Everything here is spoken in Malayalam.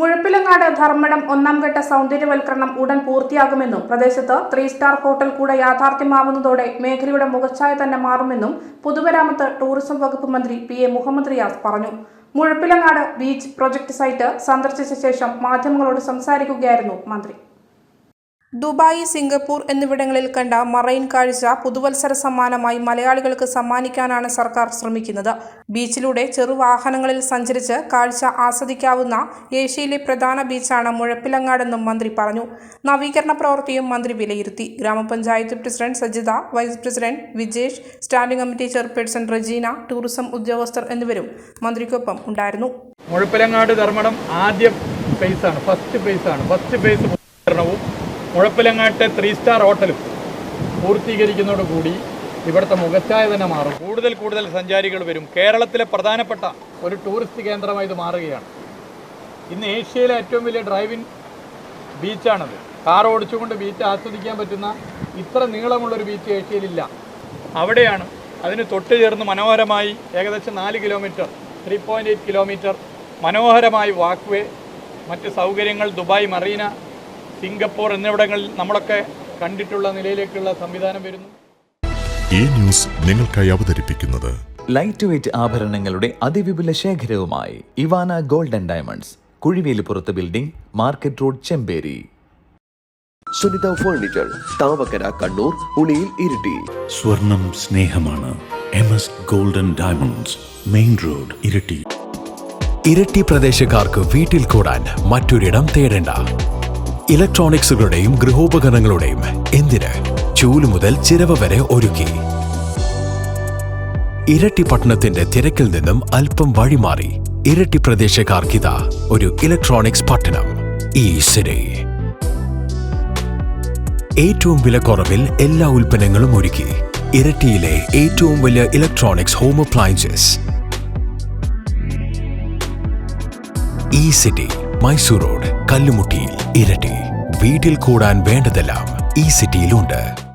മുഴപ്പിലങ്ങാട് ധർമ്മടം ഒന്നാം ഘട്ട സൗന്ദര്യവൽക്കരണം ഉടൻ പൂർത്തിയാകുമെന്നും പ്രദേശത്ത് ത്രീ സ്റ്റാർ ഹോട്ടൽ കൂടെ യാഥാർത്ഥ്യമാവുന്നതോടെ മേഖലയുടെ മുഖച്ഛായ തന്നെ മാറുമെന്നും പൊതുമരാമത്ത് ടൂറിസം വകുപ്പ് മന്ത്രി പി എ മുഹമ്മദ് റിയാസ് പറഞ്ഞു. മുഴപ്പിലങ്ങാട് ബീച്ച് പ്രൊജക്ട് സൈറ്റ് സന്ദർശിച്ച ശേഷം മാധ്യമങ്ങളോട് സംസാരിക്കുകയായിരുന്നു മന്ത്രി. ദുബായ് സിംഗപ്പൂർ എന്നിവിടങ്ങളിൽ കണ്ട മറൈൻ കാഴ്ച പുതുവത്സര സമ്മാനമായി മലയാളികൾക്ക് സമ്മാനിക്കാനാണ് സർക്കാർ ശ്രമിക്കുന്നത്. ബീച്ചിലൂടെ ചെറുവാഹനങ്ങളിൽ സഞ്ചരിച്ച് കാഴ്ച ആസ്വദിക്കാവുന്ന ഏഷ്യയിലെ പ്രധാന ബീച്ചാണ് മുഴപ്പിലങ്ങാടെന്നും മന്ത്രി പറഞ്ഞു. നവീകരണ പ്രവൃത്തിയും മന്ത്രി വിലയിരുത്തി. ഗ്രാമപഞ്ചായത്ത് president Sajitha vice president Vijesh standing committee chairperson Rajeena tourism ഉദ്യോഗസ്ഥർ എന്നിവരും മന്ത്രിക്കൊപ്പം ഉണ്ടായിരുന്നു. മുഴപ്പിലങ്ങാട് ധർമ്മടം ആദ്യ ഫേസാണ് ഫസ്റ്റ് ഫേസാണ് ഫസ്റ്റ് ഫേസ് മുഴപ്പിലങ്ങാട്ടെ ത്രീ സ്റ്റാർ ഹോട്ടലും പൂർത്തീകരിക്കുന്നതോടുകൂടി ഇവിടുത്തെ മുഖച്ഛായ തന്നെ മാറും. കൂടുതൽ കൂടുതൽ സഞ്ചാരികൾ വരും. കേരളത്തിലെ പ്രധാനപ്പെട്ട ഒരു ടൂറിസ്റ്റ് കേന്ദ്രമായി ഇത് മാറുകയാണ്. ഇന്ന് ഏഷ്യയിലെ ഏറ്റവും വലിയ ഡ്രൈവിംഗ് ബീച്ചാണത് കാർ ഓടിച്ചുകൊണ്ട് ബീച്ച് ആസ്വദിക്കാൻ പറ്റുന്ന ഇത്ര നീളമുള്ളൊരു ബീച്ച് ഏഷ്യയിലില്ല. അവിടെയാണ് അതിന് തൊട്ട് ചേർന്ന് മനോഹരമായി ഏകദേശം നാല് kilometre three point eight kilometre മനോഹരമായി വാക്ക്വേ മറ്റ് സൗകര്യങ്ങൾ ദുബായ് മറീന സിംഗപ്പൂർ എന്നിവിടങ്ങളിൽ നമ്മളൊക്കെ കണ്ടിട്ടുള്ള നിലയിലേക്കുള്ള സംവിധാനം വരുന്നു. ഈ ന്യൂസ് നിങ്ങൾക്കായി അവതരിപ്പിക്കുന്നത് ലൈറ്റ് വെയ്റ്റ് ആഭരണങ്ങളുടെ അതിവിപുല ശേഖരവുമായി Ivana golden diamonds കുഴിവേലിപ്പുറത്ത് building market road Chemperi. Sunitha furniture Thavakkara Kannur Uliyil Iritty. സ്വർണം സ്നേഹമാണ്. M S golden diamonds main road Iritty. Iritty പ്രദേശക്കാർക്ക് വീട്ടിൽ കൂടാൻ മറ്റൊരിടം തേടേണ്ട. ഇലക്ട്രോണിക്സുകളുടെയും ഗൃഹോപകരണങ്ങളുടെയും എന്തിന് ചൂൽ മുതൽ ചിരവ വരെ ഒരുക്കി? ഇരട്ടി പട്ടണത്തിന്റെ തിരക്കിൽ നിന്നും അല്പം വഴിമാറി ഇരട്ടി പ്രദേശക്കാർക്കിത ഒരു ഇലക്ട്രോണിക്സ് പട്ടണം ഈ സിരി. ഏറ്റവും വിലക്കുറവിൽ എല്ലാ ഉൽപ്പന്നങ്ങളും ഒരുക്കി ഇരട്ടിയിലെ ഏറ്റവും വലിയ ഇലക്ട്രോണിക്സ് ഹോം അപ്ലയൻസസ്. ഈ സിറ്റി മൈസൂർ റോഡ് കല്ലുമുട്ടിയിൽ. ഇരട്ടി. വീട്ടിൽ കൂടാൻ വേണ്ടതെല്ലാം ഈ സിറ്റിയിലുണ്ട്.